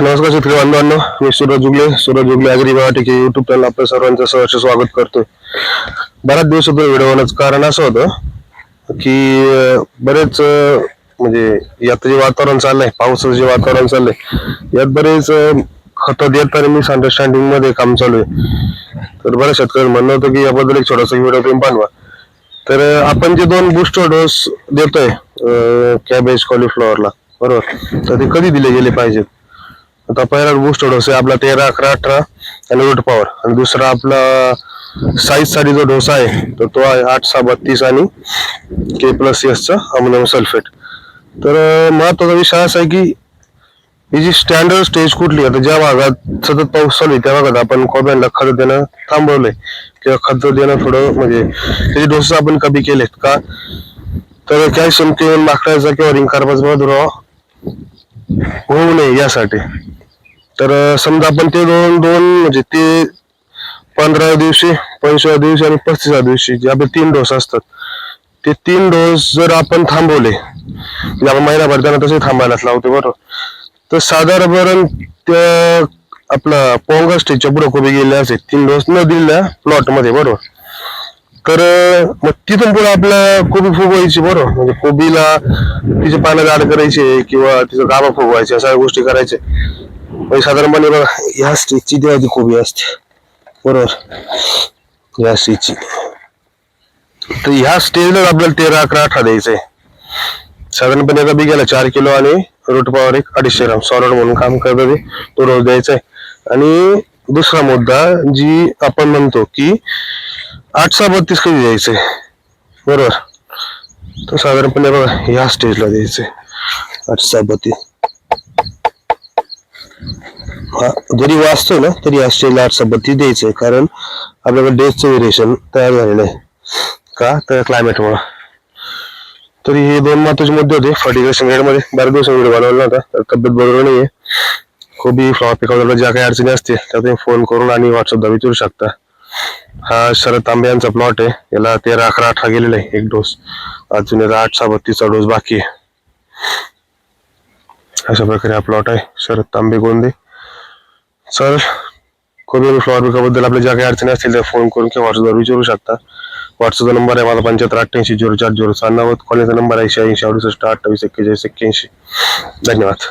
नमस्कार शेतकरी बांधवांनो मी Suraj Jugle Suraj Jugle agri Marathi YouTube channel आपल्या सर्वांचं सहर्ष स्वागत करतोय. बऱ्याच दिवसातून व्हिडिओ होण्याचं कारण असं होतं की बरेच म्हणजे यात जे वातावरण चाललंय पावसाचं जे वातावरण चाललंय यात बरेच अं, खतं देताना मिस अंडरस्टँडिंगमध्ये काम चालू आहे. तर बऱ्याच शेतकरी म्हणणं होतं की याबद्दल एक छोटासा व्हिडिओ तुम्ही बनवा तर आपण जे दोन बूस्टर डोस देतोय कॅबेज कॉलीफ्लॉवरला बरोबर? तर ते कधी दिले गेले पाहिजेत? आता पहिला बूस्ट डोस आहे आपला तेरा अकरा अठरा आणि रोट पॉवर आणि दुसरा आपला साईजसाठी जो डोसा आहे तर तो आहे आठ सहा बत्तीस आणि के प्लस एसचा अमोनियम सल्फेट तर महत्त्वाचा विषय असा आहे की ही जी स्टँडर्ड स्टेज कुठली आता ज्या भागात सतत पाऊस चालू आहे त्या भागात आपण कोब्यांना खत देणं थांबवलंय. किंवा खत देणं थोडं म्हणजे त्याचे डोसेस आपण कमी केलेत का? तर कॅल्शियम किंवा माकडाचा किंवा रिंग कार्बाचा प्रादुर्भाव होऊ नये यासाठी. तर समजा आपण ते दोन दोन म्हणजे ते पंधरा दिवशी पंचव्या दिवशी आणि पस्तीसव्या दिवशी जे आपले तीन डोस असतात ते तीन डोस जर आपण थांबवले म्हणजे आपण महिनाभर त्यांना तसे थांबायलाच लावतो बरोबर तर साधारण त्या आपला पोंगा स्टेजच्या पुढे कोबी गेले असे तीन डोस न दिलेल्या प्लॉटमध्ये बरोबर. तर मग तिथून पुढे आपल्या कोबी फुगवायची बरोबर. म्हणजे कोबीला तिचे पानं जाड करायचे किंवा तिचं गाभा फुगवायचे अशा गोष्टी करायचे. म्हणजे साधारणपणे बघा ह्या स्टेजची तेव्हा ती कोबी असते. बरोबर? या स्टेजची. तर ह्या स्टेजला आपल्याला तेरा अकरा अठरा द्यायचंय. साधारणपणे एका बिघ्याला चार किलो आणि रूट पॉवर एक अडीचशे ग्राम सॉलिड म्हणून काम करतात तो. रोज द्यायचा आहे आणि दुसरा मुद्दा जी आपण म्हणतो की आठ सहा बत्तीस कधी द्यायचंय? बरोबर? तर साधारणपणे बघा ह्या स्टेजला द्यायचंय. आठ सहा बत्तीस. जरी वाचतो ना तरी ऑस्ट्रेलिया स्टेजला आठ सहा बत्तीस आहे कारण आपल्याकडे डेजचं व्हेरिएशन तयार झालेलं आहे. का? तर क्लायमेटमुळं तरी हे दोन महत्त्वाचे मुद्दे होते फर्टिग्रेशनमध्ये बऱ्याच दिवस व्हिडिओ बनवला होता तर तब्येत बरोबर आहे खूपही फ्लॉवर पिकवल्यावर ज्या काही अडचणी असतील त्या तुम्ही फोन करून आणि व्हॉट्सअपला विचारू शकता. हा शरद तांबे यांचा प्लॉट आहे याला तेरा अकरा अठरा गेलेला आहे एक डोस अजून याचा आठ सहा बत्तीसचा डोस बाकी आहे. अशा प्रकारे हा प्लॉट आहे Sharad Tambe Gonde. Sir Covid flower पिकाबद्दल आपल्या ज्या काही अडचणी असतील त्या फोन करून किंवा व्हॉट्सअपवर विचारू शकता. व्हॉट्सअपचा नंबर आहे माझा पंच्याहत्तर अठ्ठ्याऐंशी झिरो चार झिरो सहा नव्वद कॉलेजचा नंबर आहे ऐंशी ऐंशी अडुसष्ट अठ्ठावीस एक्केचाळीस एक्क्याऐंशी. धन्यवाद.